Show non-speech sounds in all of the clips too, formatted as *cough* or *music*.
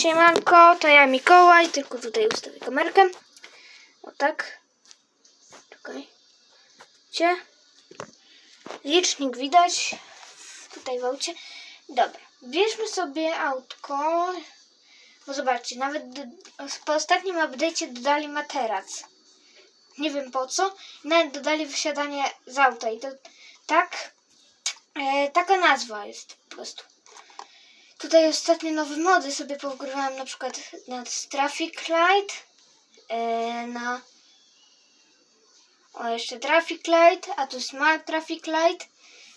Siemanko, to ja Mikołaj, tylko tutaj ustawię kamerkę. O tak. Czekaj. Gdzie? Licznik widać. Tutaj w aucie. Dobra. Bierzmy sobie autko. Bo zobaczcie, nawet po ostatnim update'cie dodali materac. Nie wiem po co. Nawet dodali wysiadanie z auta i to tak. E, taka nazwa jest po prostu. Tutaj ostatnie nowe mody sobie pogrywałem na przykład na Traffic Light, e, na o jeszcze Traffic Light, a tu Smart Traffic Light.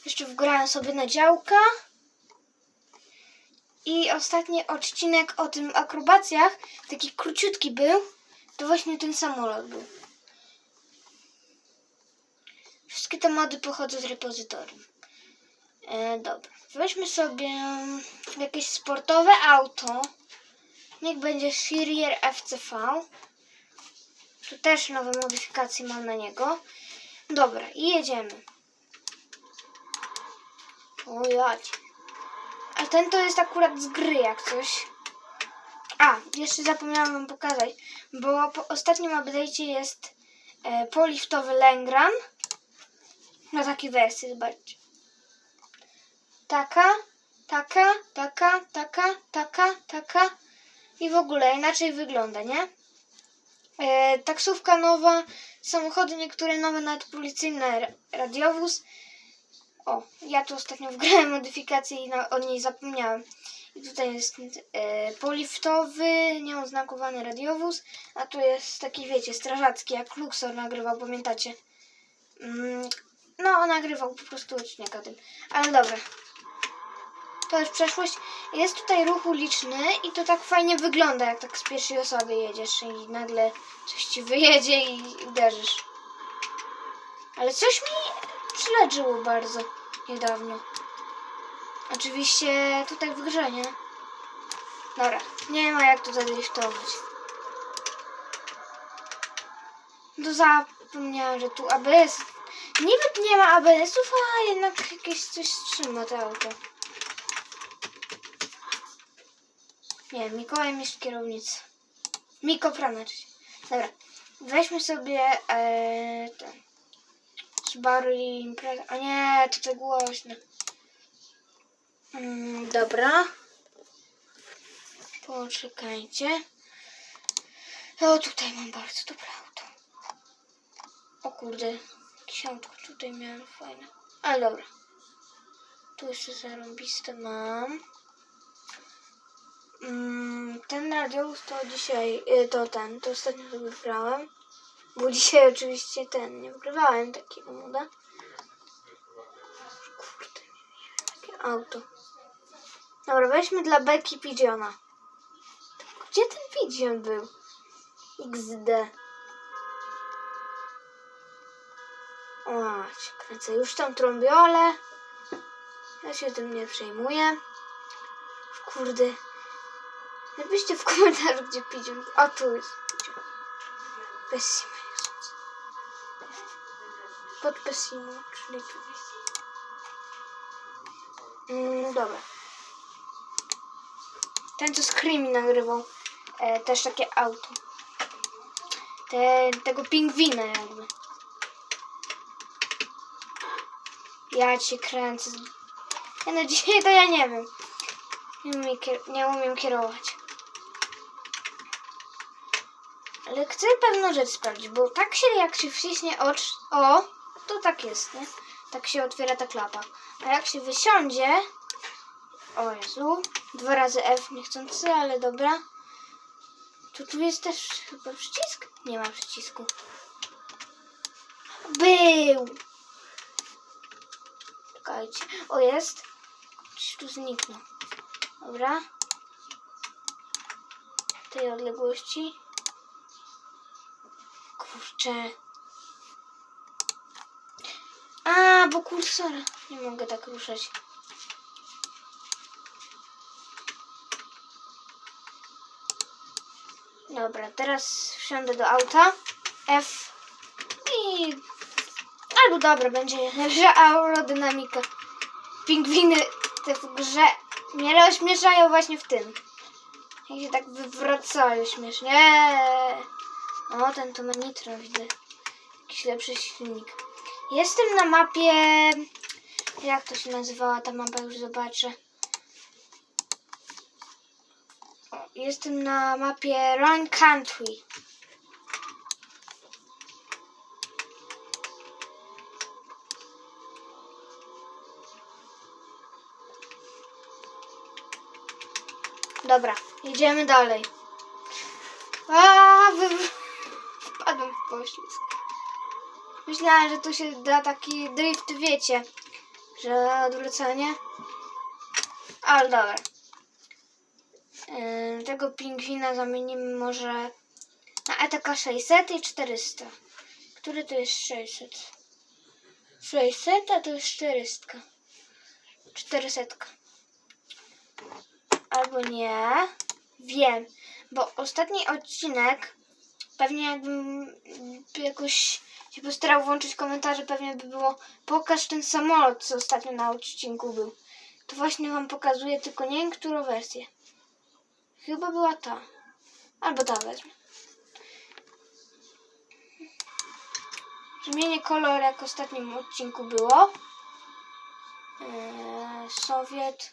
Jeszcze wgrałem sobie na działka. I ostatni odcinek o tym akrobacjach, taki króciutki był, to właśnie ten samolot był. Wszystkie te mody pochodzą z repozytorium. E, dobra, weźmy sobie jakieś sportowe auto. Niech będzie Sirier FCV. Tu też nowe modyfikacje mam na niego. Dobra, i jedziemy. O jadź. A ten to jest akurat z gry jak coś. A, jeszcze zapomniałam wam pokazać, bo po ostatnim update'cie jest e, poliftowy Lengran. Na takiej wersji, zobaczcie taka, taka, taka, taka, taka, taka i w ogóle inaczej wygląda, nie? E, taksówka nowa, samochody niektóre nowe, nawet policyjne, ra- radiowóz. O, ja tu ostatnio wgrałem modyfikację i na, o niej zapomniałem. I tutaj jest e, poliftowy, nieoznakowany radiowóz, a tu jest taki, wiecie, strażacki, jak Luxor nagrywał, pamiętacie? Mm, no, nagrywał po prostu odcinek o tym. Ale dobra, już przeszłość. Jest tutaj ruch uliczny i to tak fajnie wygląda, jak tak z pierwszej osoby jedziesz i nagle coś ci wyjedzie i uderzysz. Ale coś mi przyleczyło bardzo niedawno. Oczywiście tutaj w grze, nie? Dobra, nie ma jak tu zadriftować. To zapomniałam, że tu ABS. Niby nie ma ABS-ów, a jednak jakieś coś trzyma to auto. Nie, Mikołaj jest kierownicy. Miko Pranacz. Dobra. Weźmy sobie e, ten. Subaru Impreza. A nie, to tak głośno. Mm, dobra. Poczekajcie. O, tutaj mam bardzo dobre auto. O kurde, autko tutaj miałem fajne. Ale dobra. Tu jeszcze zarąbiste mam. Mm, ten radiowóz to dzisiaj, y, to ten, to ostatnio sobie wybrałem. Bo dzisiaj oczywiście ten, nie wygrywałem takiego moda. Kurde, takie auto. Dobra, weźmy dla Becky Pigeona. Gdzie ten Pigeon był? XD. O, cię kręcę. Już tam trąbiole. Ja się tym nie przejmuję. Kurde. Napiszcie w komentarzu, gdzie Pigeon. A tu jest Pigeon. Pessimo jest. Pod Pessimo, czyli tu. Mm, dobra. Ten, co Screamy nagrywał. E, też takie auto. Te, tego pingwina jakby. Ja cię kręcę. Ja no dzisiaj to ja nie wiem. Nie umiem, nie umiem kierować. Ale chcę pewną rzecz sprawdzić, bo tak się jak się wciśnie ocz... O, to tak jest, nie? Tak się otwiera ta klapa. A jak się wysiądzie... O Jezu. Dwa razy F niechcący, ale dobra. To tu jest też chyba przycisk? Nie ma przycisku. Był! Czekajcie. O, jest. Coś tu zniknął. Dobra. Tej odległości. Kurczę. A, bo kursor. Nie mogę tak ruszać. Dobra, teraz wsiądę do auta. F. I... Albo dobra, będzie *laughs* że aerodynamika. Pingwiny te w grze mnie rozśmieszają właśnie w tym. Jak się tak wywracają śmiesznie. O, ten to ma nitro, widzę. Jakiś lepszy silnik. Jestem na mapie... Jak to się nazywała ta mapa? Już zobaczę. Jestem na mapie Run Country. Dobra, jedziemy dalej. Wy... w poślizg. Myślałem, że tu się da taki drift, wiecie, że odwrócenie. Ale dobra. Yy, tego pingwina zamienimy może na ETK 600 i 400. Który to jest 600? 600, a to jest 400. 400. Albo nie. Wiem, bo ostatni odcinek pewnie jakbym jakoś się postarał włączyć komentarze, pewnie by było pokaż ten samolot, co ostatnio na odcinku był. To właśnie wam pokazuję, tylko nie wiem, którą wersję. Chyba była ta. Albo ta wezmę. Zmienię kolor, jak w ostatnim odcinku było. Eee, Sowiet.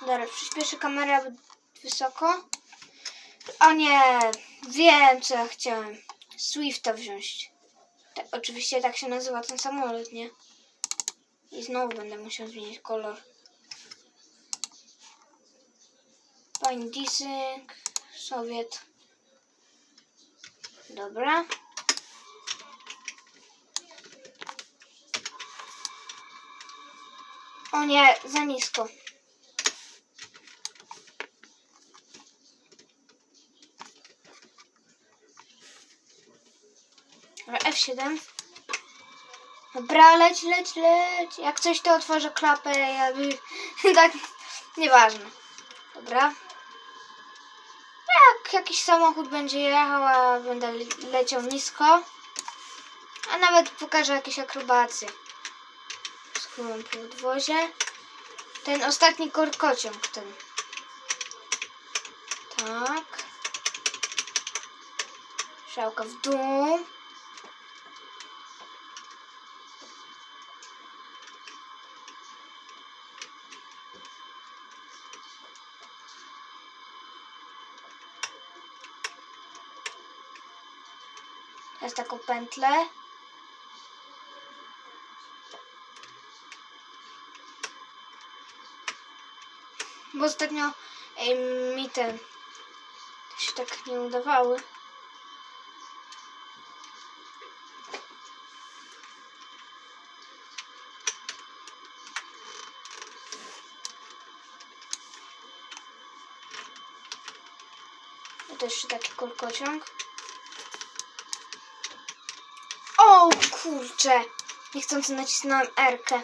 Dobra, przyspieszę kamerę wysoko. O nie, wiem co ja chciałem. Swifta wziąć. Tak, oczywiście tak się nazywa ten samolot, nie? I znowu będę musiał zmienić kolor. Pani Disync, Sowiet. Dobra. O nie, za nisko. F7. Dobra, leć, leć, leć. Jak coś to otworzę klapę, jakby... *laughs* tak, nieważne. Dobra. Jak jakiś samochód będzie jechał, a będę le- leciał nisko. A nawet pokażę jakieś akrobacje. Schowam podwozie. Ten ostatni korkociąg, ten. Tak. Szałka w dół. Taką pętlę. Bo ostatnio ej, mi ten się tak nie udawały. To jeszcze taki kolkociąg. O kurczę! Niechcący nacisnąłem R-kę.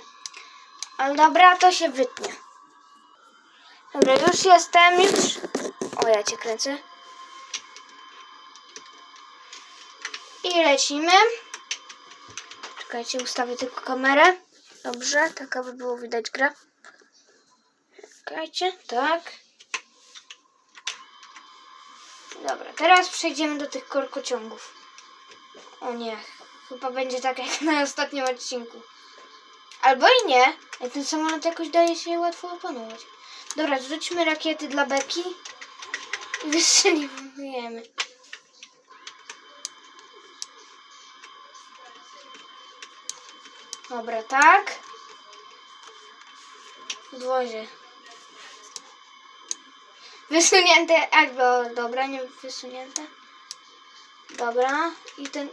Ale dobra, to się wytnie. Dobra, już jestem, już... O, ja cię kręcę. I lecimy. Czekajcie, ustawię tylko kamerę. Dobrze, tak aby było widać grę. Czekajcie, tak. Dobra, teraz przejdziemy do tych korkociągów. O nie, chyba będzie tak jak na ostatnim odcinku. Albo i nie. Ten samolot jakoś daje się łatwo opanować. Dobra, zrzućmy rakiety dla Beki i *laughs* wystrzeliwujemy. Dobra, tak. Podwozie. Wysunięte, albo dobra, nie wysunięte. Dobra, i ten.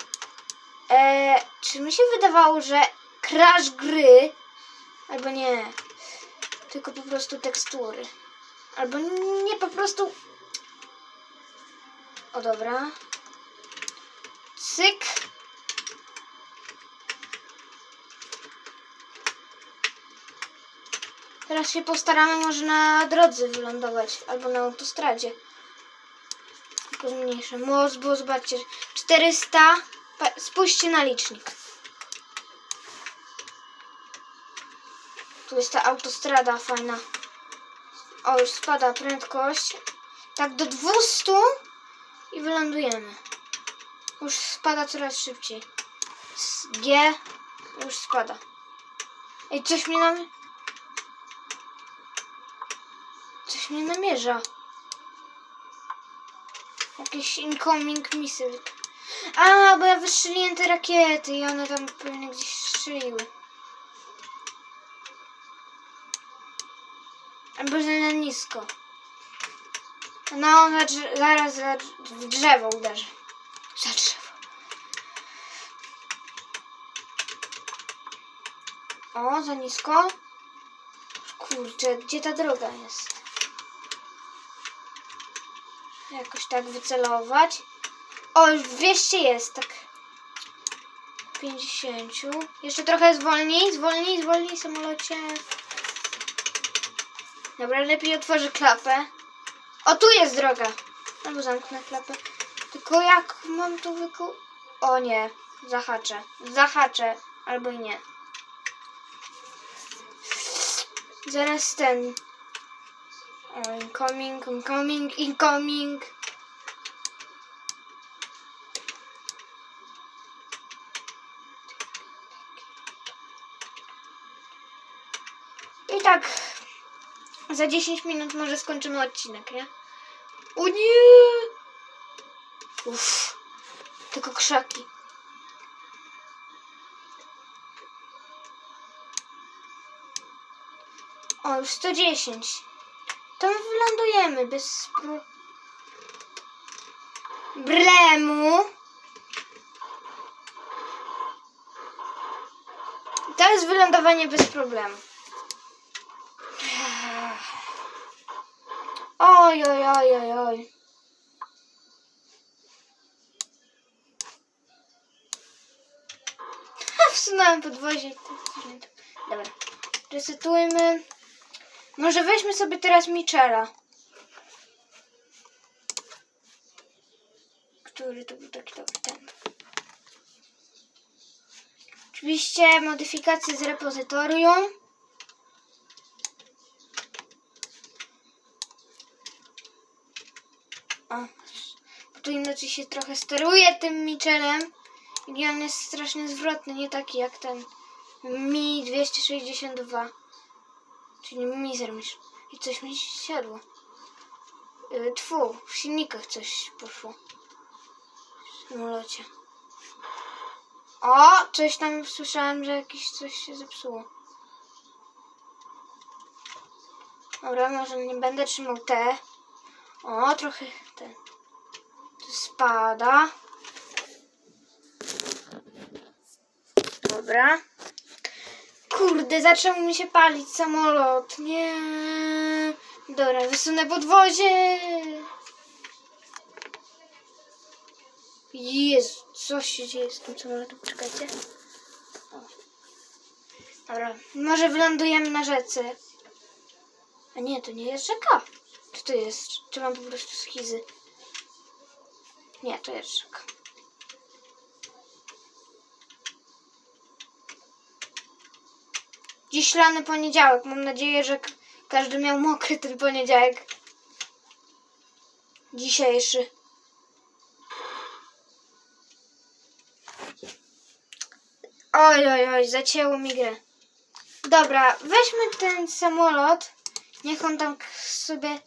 E, czy mi się wydawało, że crash gry, albo nie, tylko po prostu tekstury, albo nie po prostu. O dobra. Cyk. Teraz się postaramy może na drodze wylądować, albo na autostradzie. Tylko zmniejszę most, bo zobaczcie, 400, pa- spójrzcie na licznik. Tu jest ta autostrada fajna. O, już spada prędkość. Tak do 200 i wylądujemy. Już spada coraz szybciej. Z G już spada. Ej, coś mnie nam... Coś mnie namierza. Jakiś incoming missile. A, bo ja wystrzeliłem te rakiety i one tam pewnie gdzieś strzeliły. Albo że na nisko. No, zaraz za drzewo uderzę. Za drzewo. O, za nisko. Kurczę, gdzie ta droga jest? Jakoś tak wycelować. O, już 200 jest, tak. 50. Jeszcze trochę zwolnij, zwolnij, zwolnij samolocie. Dobra, lepiej otworzę klapę. O, tu jest droga. Albo zamknę klapę. Tylko jak mam to wyku... O nie, zahaczę. Zahaczę, albo i nie. Zaraz ten... O, incoming, incoming, incoming. Tak za 10 minut może skończymy odcinek, nie? O nie! Uff, tylko krzaki. O, już 110. To my wylądujemy bez pro... Bremu. To jest wylądowanie bez problemu. Oj, oj, oj, oj, oj. Wsunąłem podwozie. Dobra. Resetujmy. Może weźmy sobie teraz Michela. Który to był taki dobry ten. Oczywiście modyfikacje z repozytorium. Tu inaczej się trochę steruje tym Michelem. I on jest strasznie zwrotny, nie taki jak ten Mi 262. Czyli mizer. I coś mi siadło. Yy, tfu, w silnikach coś poszło. W samolocie. O, coś tam słyszałem, że jakieś coś się zepsuło. Dobra, może nie będę trzymał te. O, trochę ten. Spada. Dobra. Kurde, zaczął mi się palić samolot. Nie. Dobra, wysunę podwozie. Jezu, co się dzieje z tym samolotem? Czekajcie. Dobra, może wylądujemy na rzece. A nie, to nie jest rzeka. Czy to jest? Czy mam po prostu schizy? Rzeka. Dziś lany poniedziałek. Mam nadzieję, że każdy miał mokry ten poniedziałek. Dzisiejszy. Oj, oj, oj, zacięło mi grę. Dobra, weźmy ten samolot. Niech on tam sobie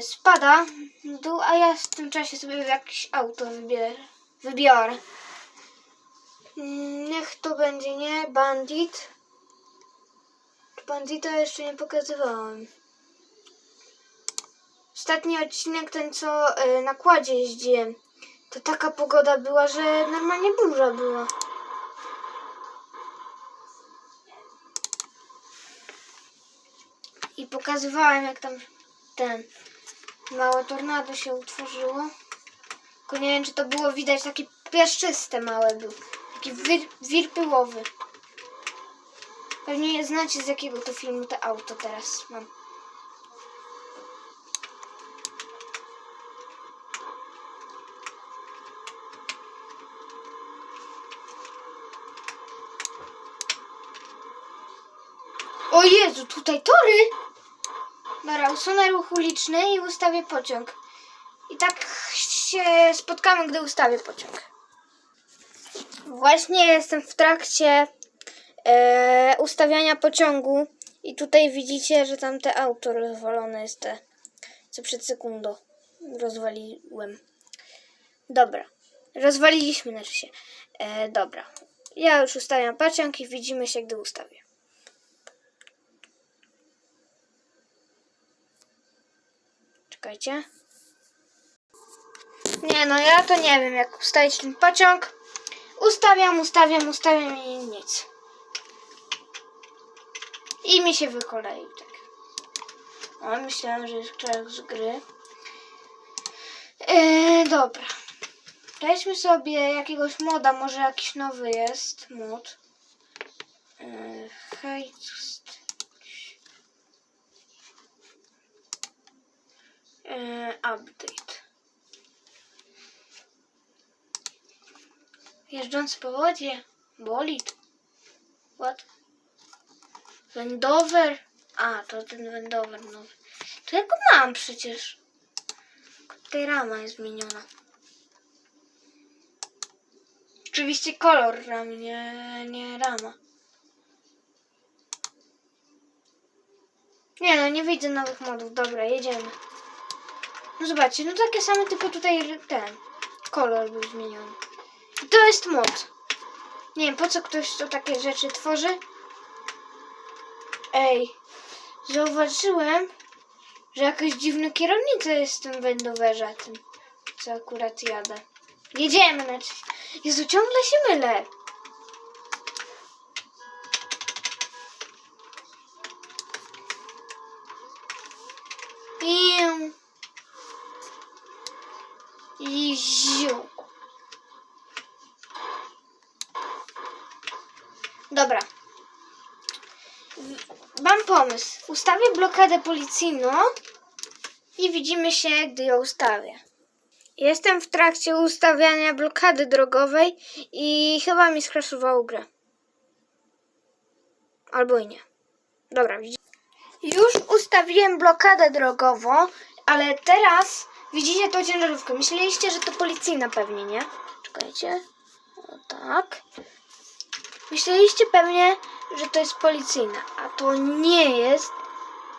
spada w dół, a ja w tym czasie sobie jakieś auto wybier, wybiorę. Mm, Niech to będzie, nie? Bandit. Bandita jeszcze nie pokazywałem. Ostatni odcinek, ten co y, na kładzie jeździłem, to taka pogoda była, że normalnie burza była. I pokazywałem, jak tam ten małe tornado się utworzyło. Tylko nie wiem, czy to było widać, takie piaszczyste małe był. Taki wir, wir pyłowy. Pewnie znacie z jakiego to filmu to auto teraz mam. O Jezu, tutaj tory! Dobra, usunę ruch uliczny i ustawię pociąg. I tak się spotkamy, gdy ustawię pociąg. Właśnie jestem w trakcie e, ustawiania pociągu i tutaj widzicie, że tam te auto rozwalone jest te, co przed sekundą rozwaliłem. Dobra, rozwaliliśmy znaczy się. E, dobra, ja już ustawiam pociąg i widzimy się, gdy ustawię. Czekajcie. Nie no, ja to nie wiem, jak ustawić ten pociąg. Ustawiam, ustawiam, ustawiam i nic. I mi się wykoleił, tak. O, myślałem, że jest czas z gry. Eee, dobra. Weźmy sobie jakiegoś moda, może jakiś nowy jest mod. Eee, hejst. Eee, update. Jeżdżący po wodzie. Bolid. What? Wendover. A, to ten Wendover nowy. To ja go mam przecież. Tutaj rama jest zmieniona. Oczywiście kolor ramy, nie, nie rama. Nie no, nie widzę nowych modów. Dobra, jedziemy. No zobaczcie, no takie same, tylko tutaj ten kolor był zmieniony. I to jest mod. Nie wiem, po co ktoś to takie rzeczy tworzy. Ej, zauważyłem, że jakaś dziwna kierownica jest w tym Wendoverze, tym, co akurat jadę. Jedziemy, znaczy. Jezu, ciągle się mylę. Ustawię blokadę policyjną i widzimy się, gdy ją ustawię. Jestem w trakcie ustawiania blokady drogowej i chyba mi skraszowało grę. Albo i nie. Dobra, widzicie. Już ustawiłem blokadę drogową, ale teraz widzicie tą ciężarówkę. Myśleliście, że to policyjna pewnie, nie? Czekajcie. O tak. Myśleliście pewnie, że to jest policyjna, a to nie jest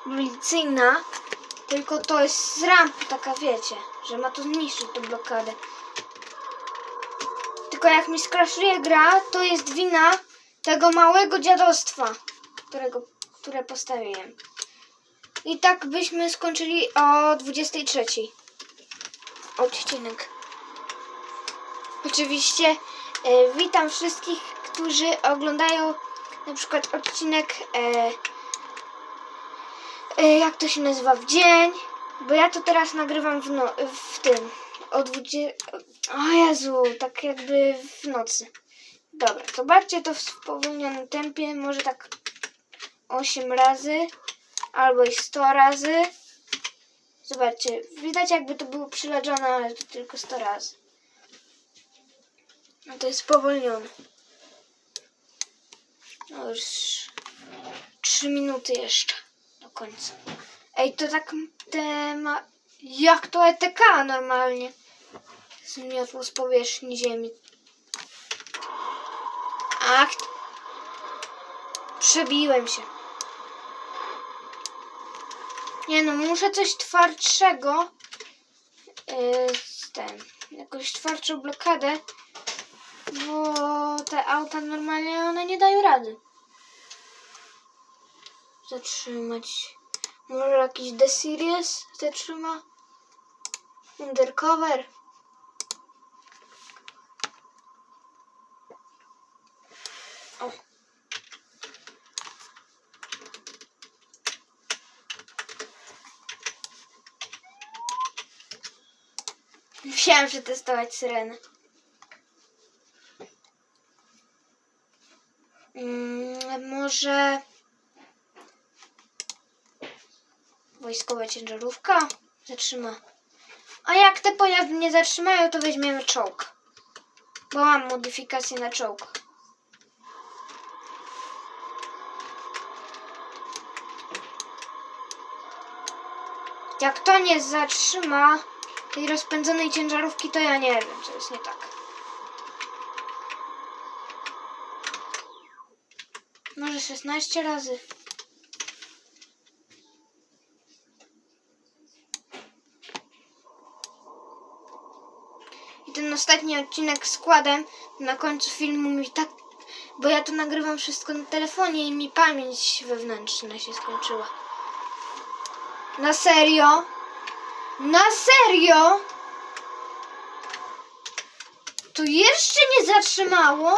policyjna, tylko to jest z rampy taka, wiecie, że ma to zniszczyć tą blokadę. Tylko jak mi skraszuje gra, to jest wina tego małego dziadostwa, którego, które postawiłem. I tak byśmy skończyli o 23. Odcinek. Oczywiście e, witam wszystkich, którzy oglądają na przykład odcinek e, jak to się nazywa w dzień, bo ja to teraz nagrywam w, no, w tym o 20 o Jezu, tak jakby w nocy. Dobra, zobaczcie to w spowolnionym tempie, może tak 8 razy albo i 100 razy. Zobaczcie, widać jakby to było przyleczone, ale to tylko 100 razy. No to jest spowolnione. No już 3 minuty jeszcze końca. Ej, to tak te ma... Jak to ETK normalnie zmiotło z powierzchni ziemi. Ach, przebiłem się. Nie no, muszę coś twardszego. Yy, ten, jakąś twardszą blokadę. Bo te auta normalnie one nie dają rady. Zatrzymać. Może jakiś The Series zatrzyma? Undercover. O. Musiałem przetestować syrenę. Mm, może wojskowa ciężarówka zatrzyma. A jak te pojazdy nie zatrzymają, to weźmiemy czołg. Bo mam modyfikację na czołg. Jak to nie zatrzyma tej rozpędzonej ciężarówki, to ja nie wiem, co jest nie tak. Może 16 razy. Ostatni odcinek składem na końcu filmu mi tak. Bo ja to nagrywam wszystko na telefonie i mi pamięć wewnętrzna się skończyła. Na serio? Na serio? To jeszcze nie zatrzymało?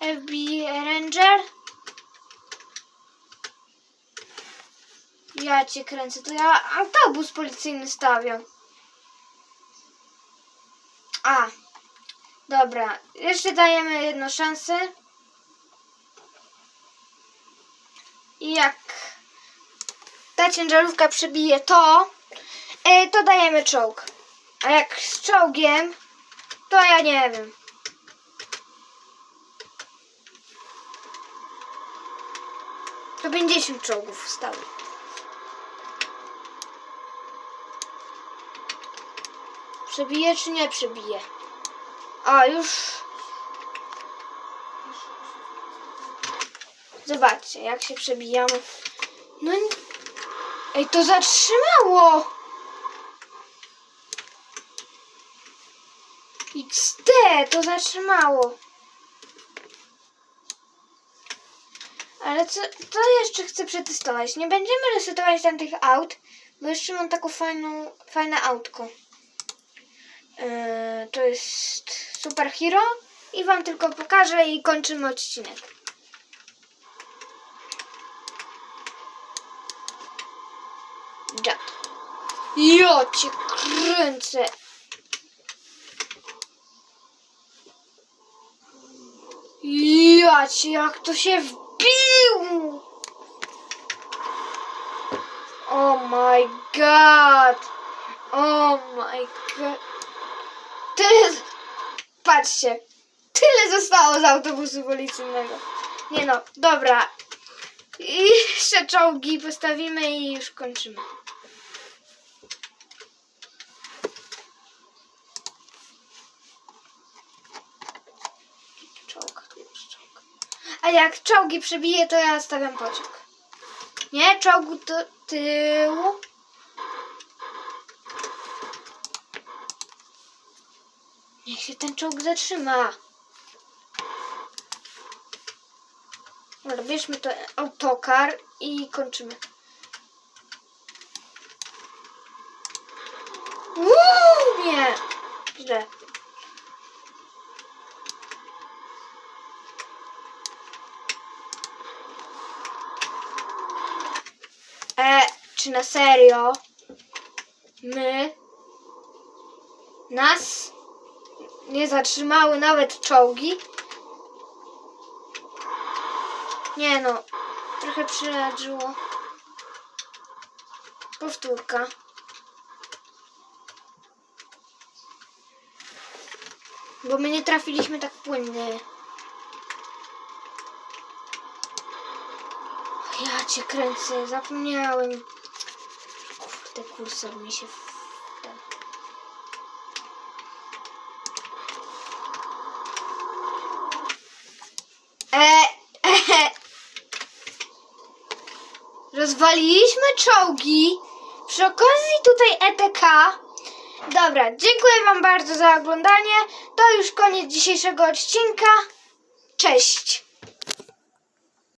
FBI Ranger? Ja cię kręcę, to ja autobus policyjny stawiam. A, dobra. Jeszcze dajemy jedną szansę. I jak ta ciężarówka przebije to, e, to dajemy czołg. A jak z czołgiem, to ja nie wiem. To 50 czołgów stało. Przebije czy nie przebije? A już. Zobaczcie, jak się przebijamy. No. nie- Ej, to zatrzymało! XD, to zatrzymało. Ale co, to jeszcze chcę przetestować. Nie będziemy resetować tamtych aut, bo jeszcze mam taką fajną, fajne autko. Yy, to jest Super Hero i wam tylko pokażę i kończymy odcinek. Jet. Ja cię kręcę. Ja cię, jak to się wbił! Oh my god! Oh my god! Patrzcie. Tyle zostało z autobusu policyjnego. Nie no, dobra. I jeszcze czołgi postawimy i już kończymy. Czołg, czołg. A jak czołgi przebije, to ja stawiam pociąg. Nie, czołgu do tyłu. Niech się ten czołg zatrzyma. Dobra, bierzmy to autokar i kończymy. Uuu, nie. Źle. E, czy na serio my nas nie zatrzymały nawet czołgi? Nie no, trochę przyleżyło. Powtórka. Bo my nie trafiliśmy tak płynnie. Ja cię kręcę, zapomniałem. Kurde, kursor mi się... w- ten- E, e, rozwaliliśmy czołgi. Przy okazji tutaj ETK. Dobra, dziękuję Wam bardzo za oglądanie. To już koniec dzisiejszego odcinka. Cześć.